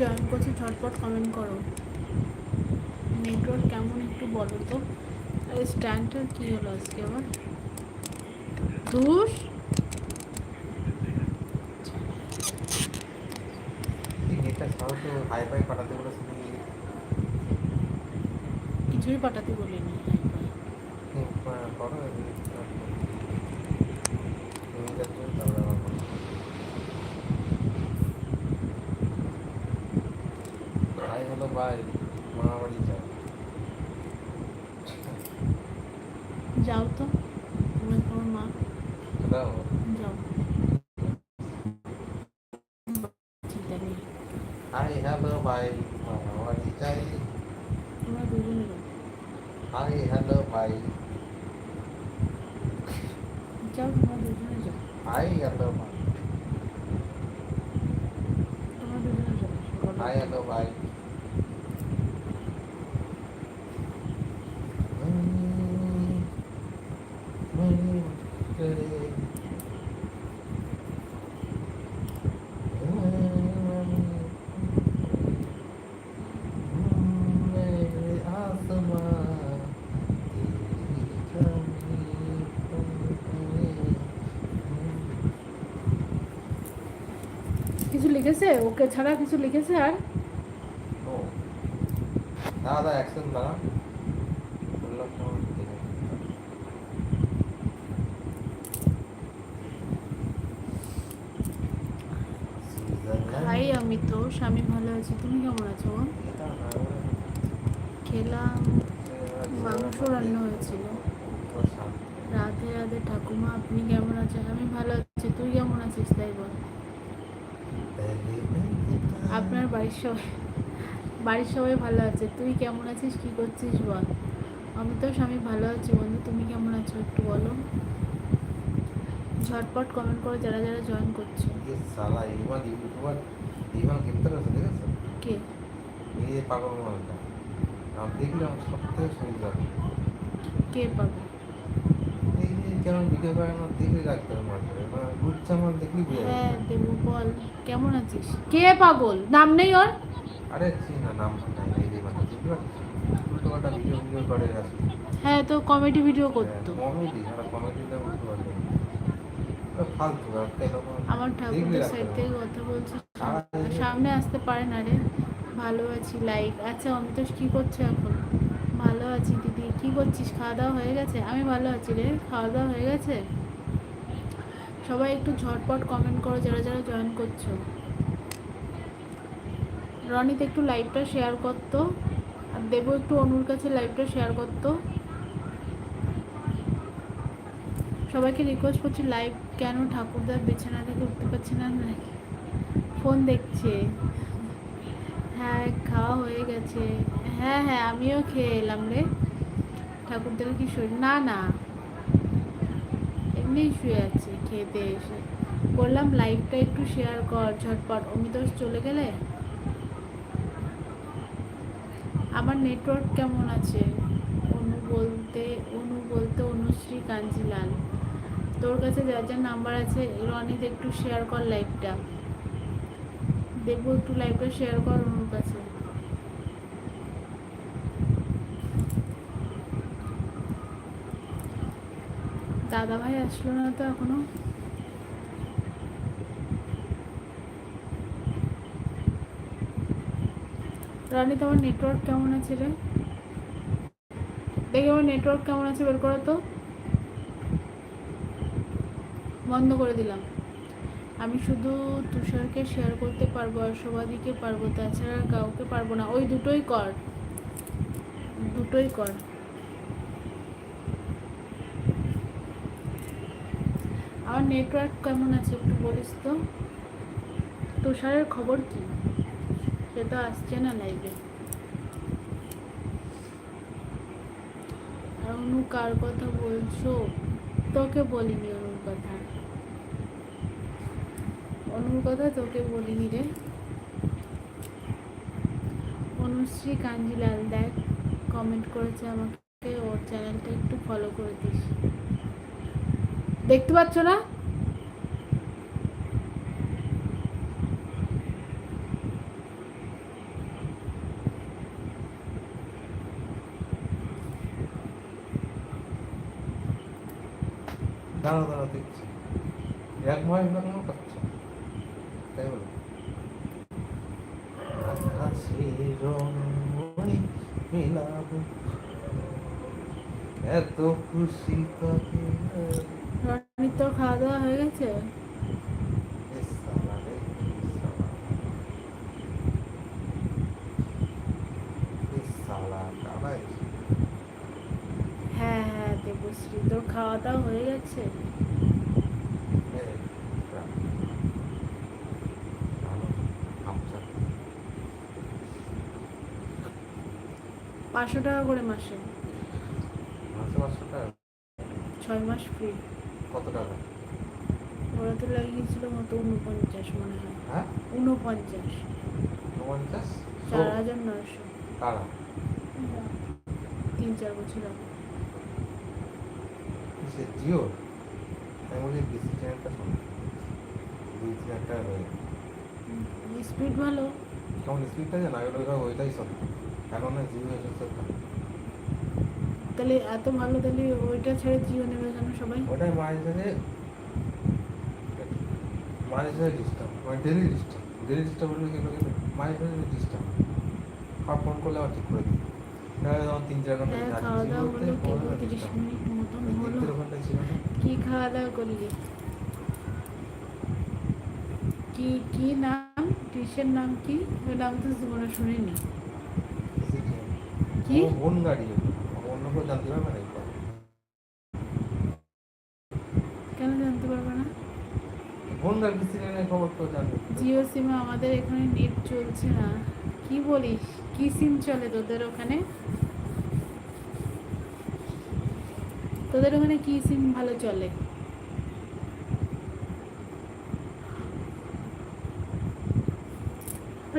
Join করছে ঝটপট comment করো। নেটওয়ার্ক কেমন একটু বলো তো। স্ট্যান্ডটার কী হলো আজকে আবার? ধুস। কিছুই পাঠাতে বলিনি করো তুমি যাচ্ছ তারপরে আমার করো। ভাই হলো ভাই মা বাড়ি যায় যাও তো তুমি তোমার মা। যাও। হ্যালো ভাই মা বাড়ি যাই তোমরা দুজনে যাও। হাই হ্যালো ভাই। যাও তোমরা দুজনে যাও। হাই হ্যালো ভাই। তোমরা দুজনে যাও। হাই হ্যালো ভাই। কিছু ওকে ছাড়া কিছু লিখেছে আর? দাদা অ্যাকশন আমি তো স্বামী ভালো আছি তুমি কেমন আছো? খেলাম মাংস রান্না হয়েছিল। রাধে রাধে ঠাকুমা আপনি কেমন আছেন? আমি ভালো আছি তুই কেমন আছিস? তাই বল। আপনার বাড়ির সবাই বাড়ির সবাই ভালো আছে। তুই কেমন আছিস? কী করছিস বল? আমি তো স্বামী ভালো আছি বন্ধু তুমি কেমন আছো একটু বলো? ঝটপট কমেন্ট করো যারা যারা জয়েন করছ। সালা ইমান ইউটিউবার গ্রেপ্তার আছে ঠিক আছে? কে? এই পাগল মালটা কে কেমন ভিডিও করে আমার দেখে রাখতে হবে মানে দেখলি বুঝে হ্যাঁ দেবু বল কেমন আছিস? কে পাগল? নাম নেই ওর? আরে চিনি নাম নাই এই যে মানে বুঝলি উল্টো পাল্টা ভিডিও ভিডিও করে আসে হ্যাঁ তো কমেডি ভিডিও করতো। কমেডি সারা কমেডি না বুঝতে পারবে ফালতু আমার ঠাকুরের সাইড থেকে কথা বলছি সামনে আসতে পারে না রে। ভালো আছি লাইক আচ্ছা অমিতোষ কি করছ এখন? ভালো আছি দিদি কি করছিস? খাওয়া দাওয়া হয়ে গেছে? আমি ভালো আছি রে খাওয়া দাওয়া হয়ে গেছে? সবাই একটু ঝটপট কমেন্ট করো যারা যারা জয়েন করছ। রনিত একটু লাইভটা শেয়ার করতো, আর দেবো একটু অনুর কাছে লাইভটা শেয়ার করতো। সবাইকে রিকোয়েস্ট করছি লাইভ কেন ঠাকুরদার বিছানা থেকে উঠতে পারছে না নাকি? ফোন দেখছে। হ্যাঁ খাওয়া হয়ে গেছে। হ্যাঁ হ্যাঁ আমিও খেয়ে এলাম রে। ঠাকুরদার কি শরীর? না না। এমনিই শুয়ে আছে খেতে এসে। বললাম লাইভটা একটু শেয়ার কর, ঝটপট। অমিতোষ চলে গেলে? আমার নেটওয়ার্ক কেমন আছে? অনু বলতে অনু বলতে অনুশ্রী কাঞ্জিলাল, তোর কাছে যার যার নাম্বার আছে রনিত একটু শেয়ার কর লাইভটা দেখব, একটু লাইভটা শেয়ার কর অনুর কাছে দাদা ভাই আসলো না তো এখনও? রানী, তোমার নেটওয়ার্ক কেমন আছে রে? দেখে আমার নেটওয়ার্ক কেমন আছে, বের করো তো। বন্ধ করে দিলাম। আমি শুধু তুষারকে শেয়ার করতে পারব আর সবাদিকে পারব, তাছাড়া কাউকে পারব না। ওই দুটোই কর। দুটোই কর। আমার নেটওয়ার্ক কেমন আছে একটু বলিস তো? তুষারের খবর কি? সে তো আসছে না লাইভে আর অনু কার কথা বলছো? তোকে বলিনি অনুর কথা। অনুর কথা তোকে বলিনি রে। অনুশ্রী কাঞ্জিলাল দেখ কমেন্ট করেছে আমাকে, ওর চ্যানেলটা একটু ফলো করে দিস। দেখতে পাচ্ছ না? দাঁড়াও দাঁড়াও দেখছি। এক পাচ্ছ? এত খুশি রানীর তোর খাওয়া দাওয়া হয়ে গেছে? হ্যাঁ হ্যাঁ দেবশ্রী তোর খাওয়া দাওয়া হয়ে গেছে। পাঁচশো টাকা করে মাসে। ছয় মাস ফ্রি কত টাকা? ওরা তো লাগিয়েছিল মতো উনপঞ্চাশ মনে হয়। হ্যাঁ? উনপঞ্চাশ পঞ্চাশ চার হাজার নয়শো। কারা? তিন চার বছর আগে। সে জিও? আমি বলি বিসি চ্যানেলটা শোনো। দুই তিন হয়ে স্পিড ভালো। কেমন স্পিডটা জানা? ওইটা ওইটাই সত্য এখন না জিও এসেছে তাহলে এত ভালো তাহলে ওইটা ছেড়ে জিও নেবে কেন সবাই? ওটাই মাঝে সাঝে মাঝে সাঝে ডিস্টার্ব মানে ডেলি ডিস্টার্ব ডেলি ডিস্টার্ব হলে কি কিন্তু মাঝে সাঝে ডিস্টার্ব আর ফোন করলে আবার ঠিক করে দিই তিন চার ঘণ্টা কি? খাওয়া দাওয়া করলি? কি কি নাম? ডিশের নাম কি? ওই নাম তো জীবনে শুনিনি। কি? বোন গাড়ি কেউ জানতে পারবে না। কেন জানতে পারবে না? খবর তো জানবে জিও সিমে আমাদের এখানে নেট চলছে না। কি বলিস? কি সিম চলে তোদের ওখানে? তোদের ওখানে কি সিম ভালো চলে?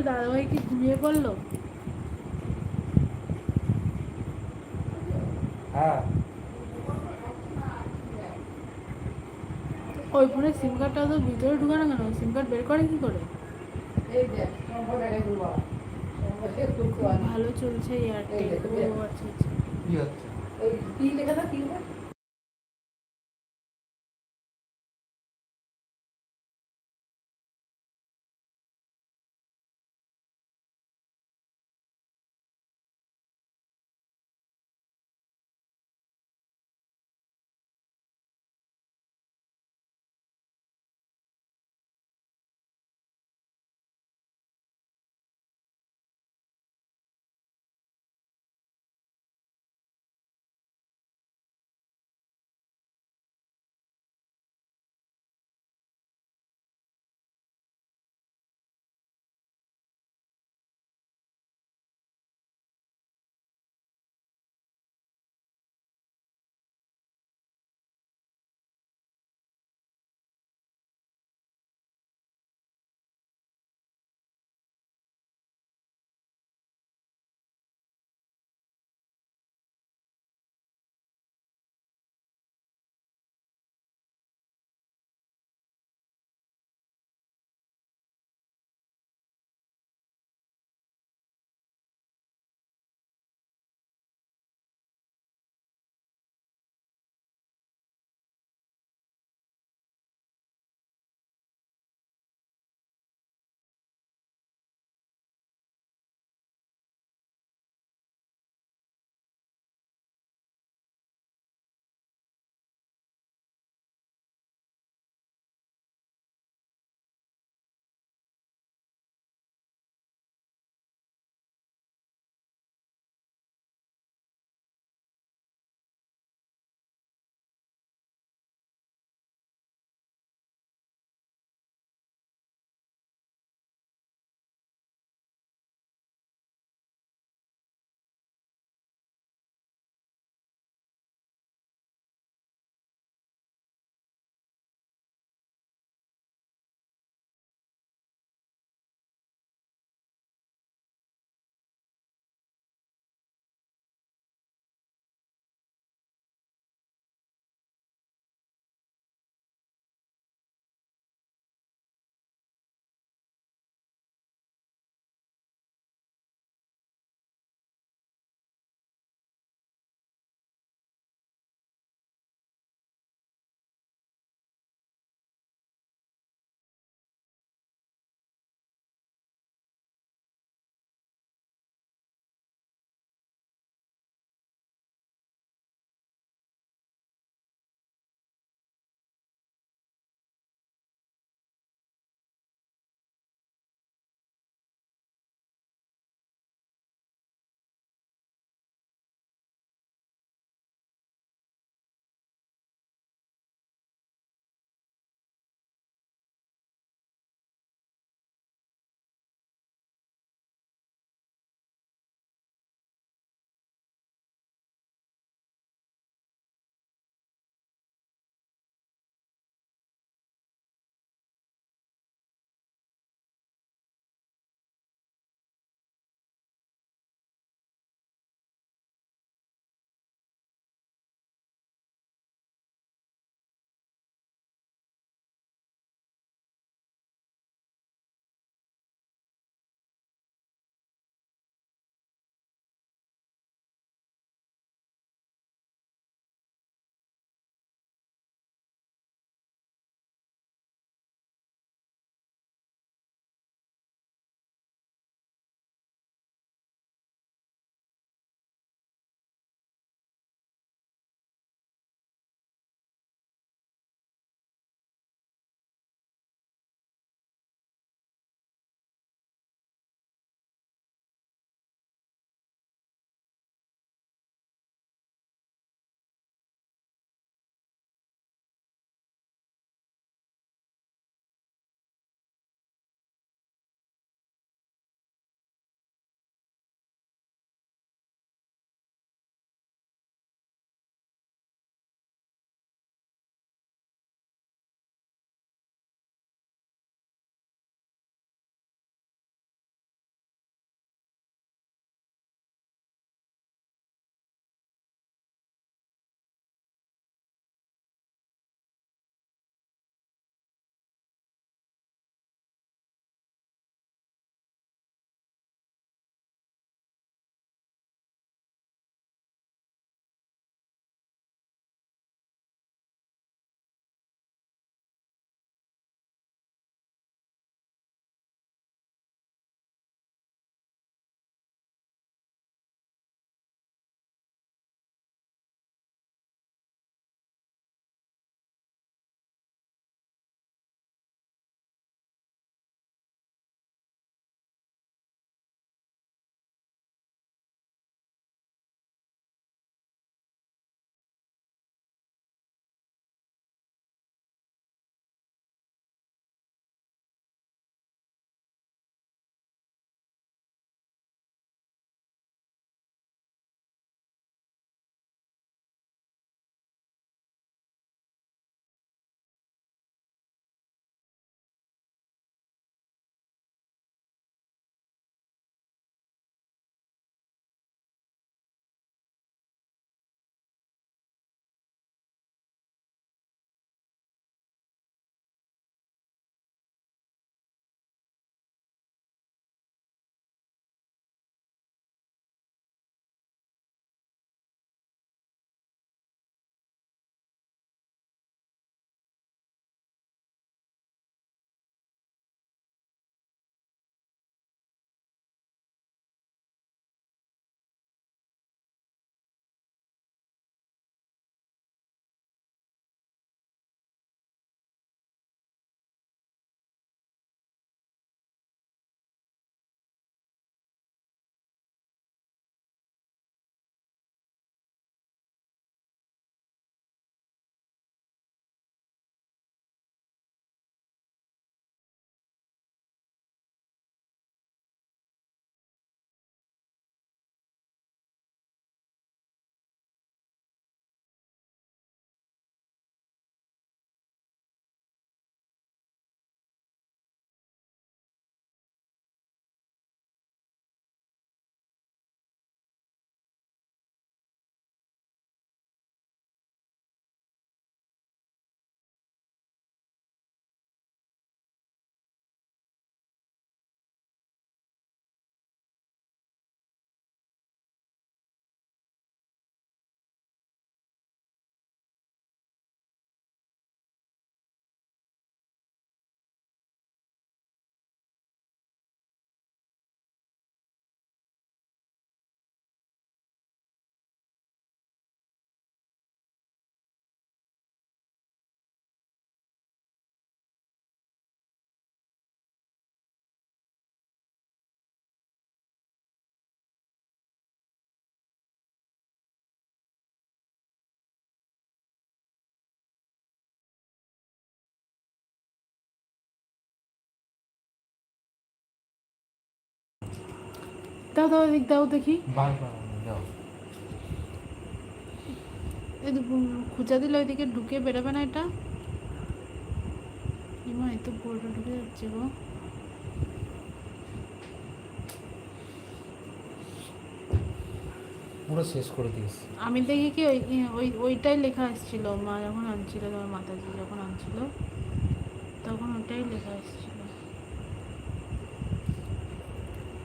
দাদাভাই কি ঘুমিয়ে পড়ল হ্যাঁ ফোনে সিম কার্ডটা তো ভিতরে ঢুকানো কেন? সিম কার্ড বের করে কি করে? ভালো চলছে এয়ারটেল ও আচ্ছা আচ্ছা। দাও দাও এদিক দাও দেখি। খুঁজা দিলে ওইদিকে ঢুকে বেরোবে না এটা। ইমা এই তো পুরোটা ঢুকে যাচ্ছে গো। পুরো শেষ করে দিয়েছি। আমি দেখি কি ওই ওই ওইটাই লেখা এসেছিল মা যখন আনছিল তোমার মাতাজি যখন আনছিল তখন ওটাই লেখা এসেছিল।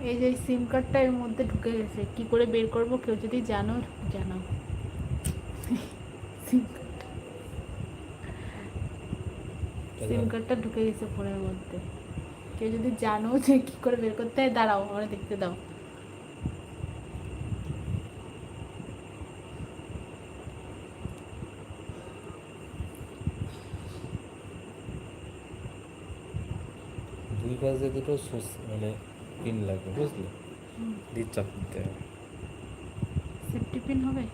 এই যে সিম কার্ডটা এর মধ্যে ঢুকে গেছে। কি করে বের করব কেউ যদি জানো, জানাও। সিম সিম কার্ডটা ঢুকে গেছে ফোনের মধ্যে। কেউ যদি জানো যে কি করে বের করতে হয়, দাঁড়াও, আমার দেখতে দাও। দুই পাশে দুটো মানে পিন লাগবে বুঝলি। দিয়ে চাপ দিতে হবে। সেফটি পিন হবে?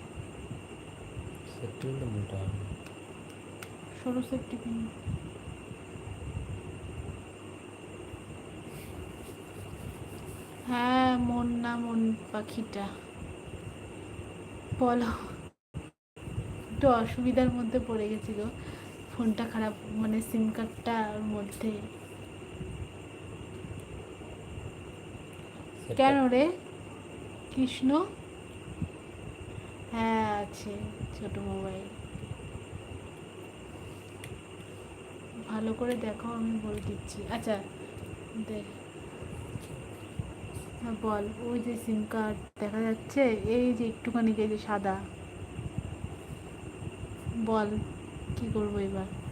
সেফটি পিনটা মোটা হবে। সরু সেফটি পিন হ্যাঁ মন না মন পাখিটা। বলো। একটু অসুবিধার মধ্যে পড়ে গেছি গো। ফোনটা খারাপ মানে সিম কার্ডটার মধ্যে। কেন রে? কৃষ্ণ? হ্যাঁ আছে, ছোট মোবাইল। ভালো করে দেখো, আমি বলে দিচ্ছি। আচ্ছা দেখ। হ্যাঁ বল। ওই যে সিম কার্ড দেখা যাচ্ছে, এই যে একটুখানি যে সাদা। বল, কি করব এবার?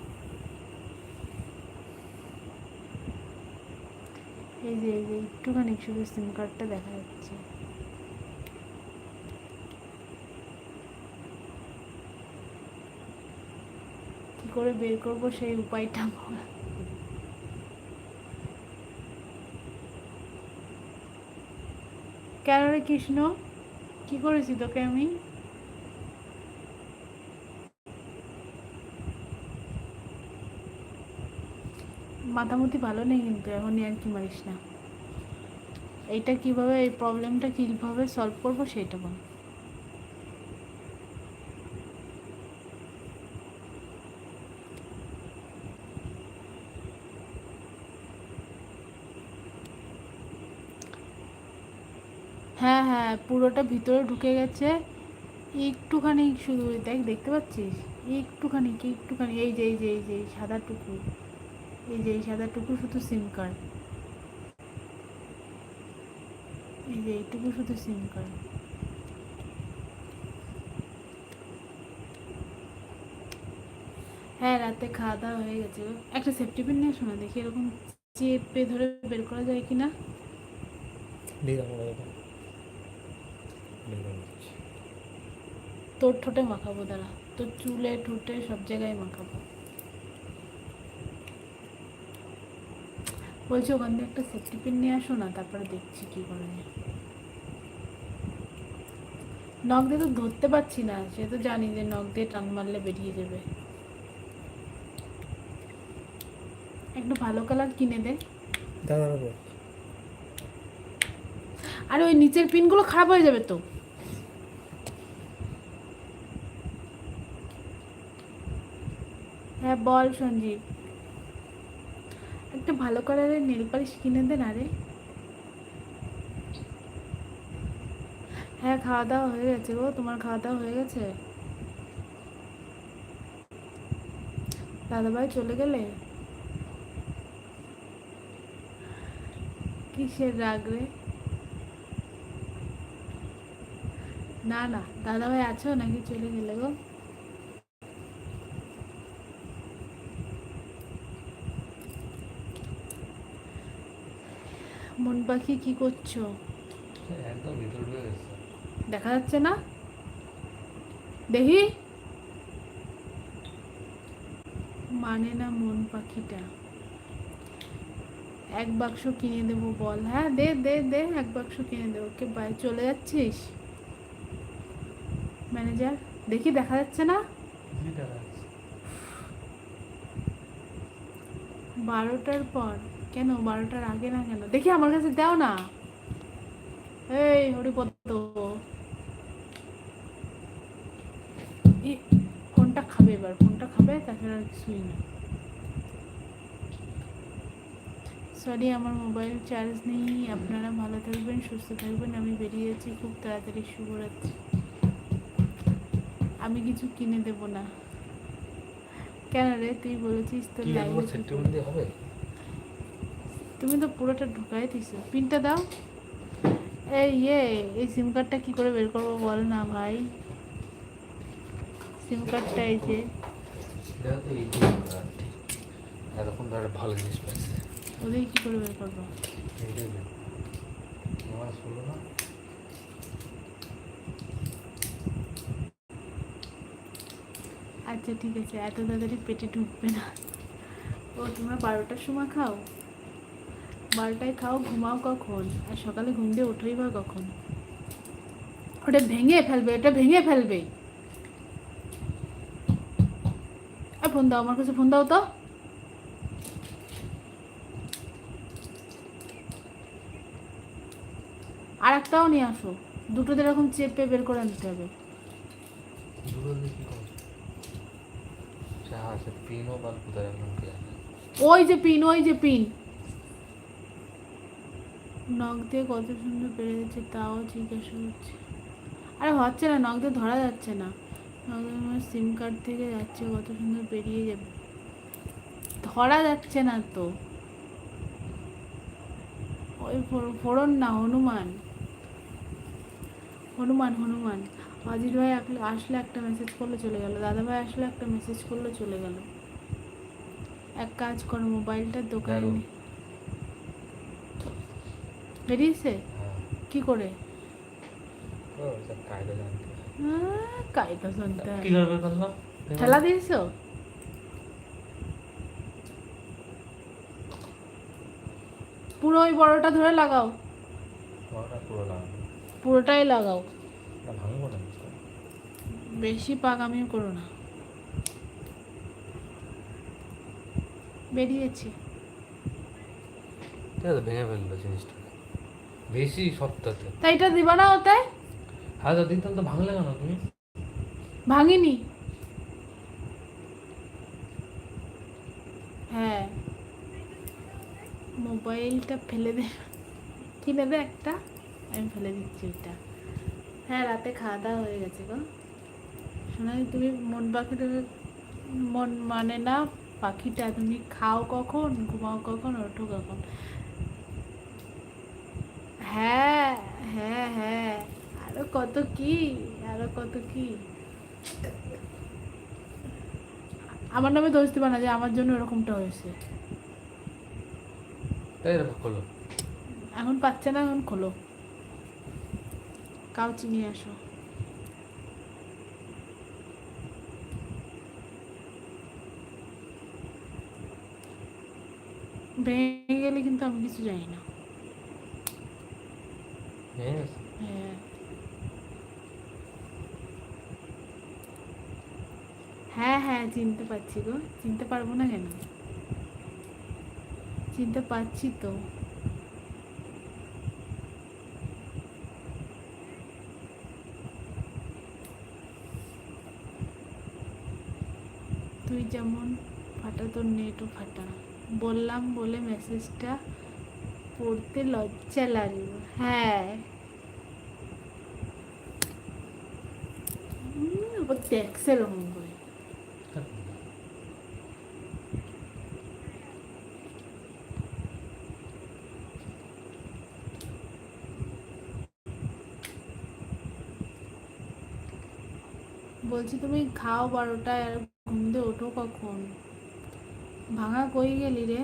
এই যে এই যে, একটুখানি শুধু সিম কার্ডটা দেখা যাচ্ছে। কি করে বের করব সেই উপায়টা কেন রে কৃষ্ণ? কি করেছি তোকে আমি? মাথামুতি ভালো নেই কিন্তু এখনই আর কি মারিস না। এইটা কীভাবে, এই প্রবলেমটা কীভাবে সলভ করব সেটা বল। হ্যাঁ হ্যাঁ পুরোটা ভিতরে ঢুকে গেছে। একটুখানি শুধু দেখ, দেখতে পাচ্ছিস? একটুখানি কি, একটুখানি, এই যে এই যে এই যে, এই সাদাটুকু এই যে এই সাদাটুকু শুধু সিম কার্ড এই যে এইটুকু শুধু সিম কার্ড হ্যাঁ রাতে খাওয়া দাওয়া হয়ে গেছে। একটা সেফটি পিন নিয়ে শোনা দেখি এরকম চেপে ধরে বের করা যায় কি না। তোর ঠোঁটে মাখাবো দাঁড়া। তোর চুলে ঠোঁটে সব জায়গায় মাখাবো। বলছি ওখান থেকে একটা সেফটি পিন নিয়ে আসো না তারপরে দেখছি কি করে নখ দিয়ে তো ধরতে পারছি না সে তো জানি যে নখ দিয়ে টান মারলে বেরিয়ে যাবে। একটু ভালো কালার কিনে দে। আর ওই নিচের পিনগুলো খারাপ হয়ে যাবে তো। হ্যাঁ বল সঞ্জীব। একটা ভালো কালারের নেল পালিশ কিনে দেন, আরে। হ্যাঁ খাওয়া দাওয়া হয়ে গেছে গো। তোমার খাওয়া দাওয়া হয়ে গেছে? দাদাভাই চলে গেলে? কিসের রাগ রে? না না, দাদাভাই আছো নাকি চলে গেলে গো মন পাখি কি করছ? দেখা যাচ্ছে না? দেখি। মানে না মন পাখিটা? এক বাক্স কিনে দেবো বল। হ্যাঁ দে দে দে এক বাক্স কিনে দেবো। কে বাই চলে যাচ্ছিস? ম্যানেজার দেখি দেখা যাচ্ছে না? বারোটার পর। কেন? বারোটার আগে না কেন? দেখি আমার কাছে দাও না। এই হরিপদ ফোনটা খাবে এবার? ফোনটা খাবে? তাছাড়া কিছুই না। সরি আমার মোবাইল চার্জ নেই। আপনারা ভালো থাকবেন সুস্থ থাকবেন। আমি বেরিয়ে যাচ্ছি। খুব তাড়াতাড়ি শুভরাত্রি। আমি কিছু কিনে দেব না। কেন রে? তুই বলেছিস তোর লাইভে হবে? তুমি তো পুরোটা ঢুকাই দিছো। পিনটা দাও। এই ইয়ে এই সিম কার্ডটা কি করে বের করব বল না ভাই। সিম কার্ডটা এই যে। এরকম ধর ভালো জিনিস পাইছে। ওদের কি করে বের করব? আচ্ছা ঠিক আছে। এত তাড়াতাড়ি পেটে ঢুকবে না। ও তোমরা বারোটার সময় খাও? বারোটায় খাও ঘুমাও কখন? আর সকালে ঘুম দিয়ে ওঠোই বা কখন? ওটা ভেঙে ফেলবে ওটা ভেঙে ফেলবে। আর ফোন দাও আমার কাছে ফোন দাও তো। আর একটাও নিয়ে আসো দুটোতে এরকম চেপে বের করে আনতে হবে। সে হ্যাঁ জানে ওই যে পিন ওই যে পিন। নখ দিয়ে কত সুন্দর বেড়ে যাচ্ছে তাও জিজ্ঞাসা হচ্ছে আরে হচ্ছে না নখ দিয়ে ধরা যাচ্ছে না। নখ সিম কার্ড থেকে যাচ্ছে কত সুন্দর বেরিয়ে যাবে। ধরা যাচ্ছে না তো। ওই ফোড়- ফোড়ন না হনুমান। হনুমান হনুমান। অজিত ভাই আসলে একটা মেসেজ করলে চলে গেল। দাদা ভাই আসলে একটা মেসেজ করলে চলে গেল। এক কাজ করো মোবাইলটার দোকানে বেরিয়েছে? হ্যাঁ। কি করে? কায়দা জানতে। হয়। ঠেলা দিয়েছ? পুরো ওই বড়টা ধরে লাগাও। পুরোটাই লাগাও। বেশি পাকামিও করো না। বেরিয়েছে। ঠিক আছে ভেঙে ফেলল জিনিসটা বেশি সত্তাতে তাই এটা দিবা না ওতে? হ্যাঁ তো দিতাম তো ভাঙলে কেন তুমি? ভাঙিনি। হ্যাঁ। মোবাইলটা ফেলে দে। কিনে দে একটা? আমি ফেলে দিচ্ছি ওইটা। হ্যাঁ রাতে খাওয়া দাওয়া হয়ে গেছে গো। শোনা তুমি মন পাখিটা মন মানে না পাখিটা তুমি খাও কখন ঘুমাও কখন ওঠো কখন? হ্যাঁ। হ্যাঁ হ্যাঁ। আরও কত কি? আরও কত কি? আমার নামে দোষ দিবা না যে আমার জন্য এরকমটা হয়েছে। তাই এখন পাচ্ছে না এখন খোলো। কাউচি নিয়ে আসো। ভেঙে গেলে কিন্তু আমি কিছু জানি না। হ্যাঁ। হ্যাঁ হ্যাঁ চিনতে পারছি গো। চিনতে পারব না কেন? চিনতে পারছি তো। তুই যেমন ফাটা, তোর নেটও ফাটা। বললাম বলে মেসেজটা পড়তে লজ্জা লাগল। হ্যাঁ। দেখছে এরকম করে বলছি, তুমি খাও বারোটায় আর ঘুম দিয়ে ওঠো কখন? ভাঙা কই গেলি রে?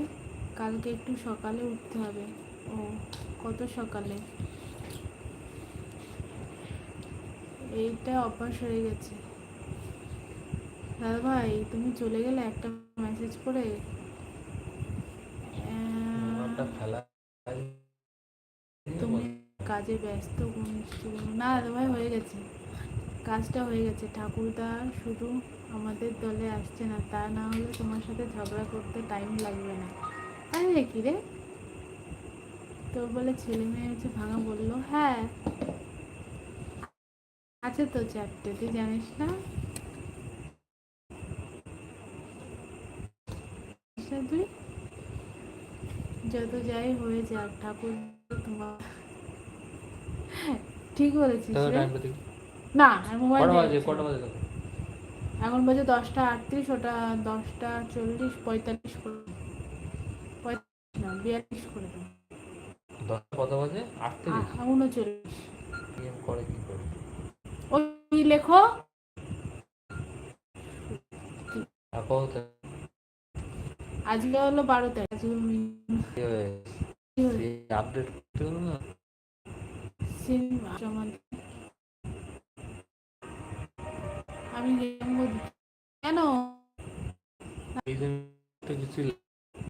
কালকে একটু সকালে উঠতে হবে। ও, কত সকালে? এইটা অভ্যাস হয়ে গেছে। দাদা ভাই তুমি চলে গেলে একটা মেসেজ করে। তুমি কাজে ব্যস্ত না দাদা ভাই হয়ে গেছে। কাজটা হয়ে গেছে। ঠাকুরদা শুধু আমাদের দলে আসছে না তা না হলে তোমার সাথে ঝগড়া করতে টাইম লাগবে না। আরে কি রে? তো তোর বলে ছেলে মেয়ে হচ্ছে ভাঙা বলল। হ্যাঁ। আছে তো চারটে তুই জানিস না জানিস না তুই যত যাই হয়ে যাক ঠাকুর তোমার ঠিক বলেছিস না মোবাইল এখন বাজে দশটা আটত্রিশ ওটা দশটা চল্লিশ পঁয়তাল্লিশ করে পঁয়তাল্লিশ না বিয়াল্লিশ করে দাও। দশটা কত বাজে? আটত্রিশ? উনচল্লিশ। করে কি করে? ওই লেখো। আজকে হলো বারো তারিখ? আপডেট আমি কেন কিছু